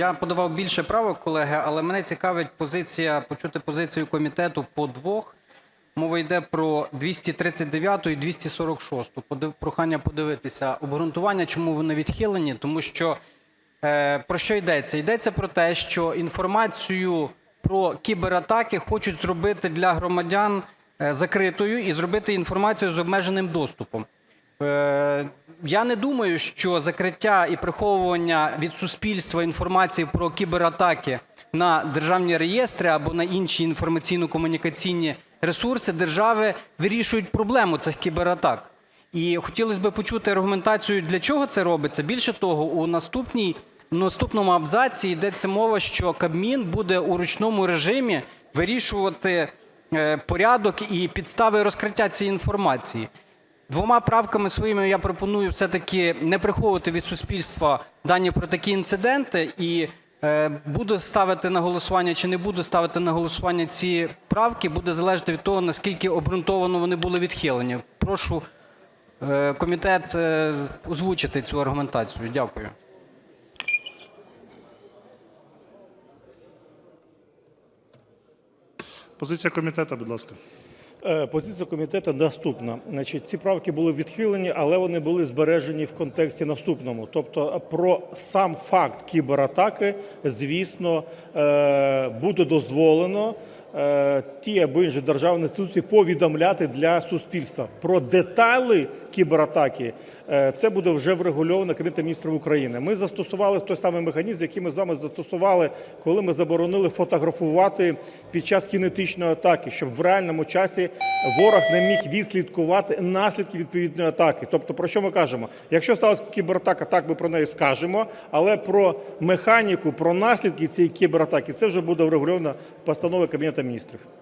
Я подавав більше правок, колеги, але мене цікавить позиція, почути позицію комітету по двох. Мова йде про 239 і 246. Подив- Прохання подивитися обґрунтування, чому вони відхилені, тому що е, про що йдеться? Йдеться про те, що інформацію про кібератаки хочуть зробити для громадян е, закритою і зробити інформацію з обмеженим доступом. Е, Я не думаю, що закриття і приховування від суспільства інформації про кібератаки на державні реєстри або на інші інформаційно-комунікаційні ресурси держави вирішують проблему цих кібератак. І хотілося б почути аргументацію, для чого це робиться. Більше того, у наступній, наступному абзаці йдеться мова, що Кабмін буде у ручному режимі вирішувати е, порядок і підстави розкриття цієї інформації. Двома правками своїми я пропоную все-таки не приховувати від суспільства дані про такі інциденти. І е, буду ставити на голосування чи не буду ставити на голосування ці правки, буде залежати від того, наскільки обґрунтовано вони були відхилені. Прошу е, комітет е, озвучити цю аргументацію. Дякую. Позиція комітету, будь ласка. Е, Позиція комітету наступна. Значить, ці правки були відхилені, але вони були збережені в контексті наступному. Тобто, про сам факт кібератаки, звісно, е, буде дозволено е, ті або інші державні інституції повідомляти для суспільства про деталі кібератаки. е, Це буде вже врегульовано Кабінетом міністрів України. Ми застосували той самий механізм, який ми з вами застосували, коли ми заборонили фотографувати під час кінетичної атаки, щоб в реальному часі ворог не міг відслідкувати наслідки відповідної атаки. Тобто, про що ми кажемо? Якщо сталася кібератака, так ми про неї скажемо, але про механіку, про наслідки цієї кібератаки це вже буде врегульовано постановою Кабінету міністрів.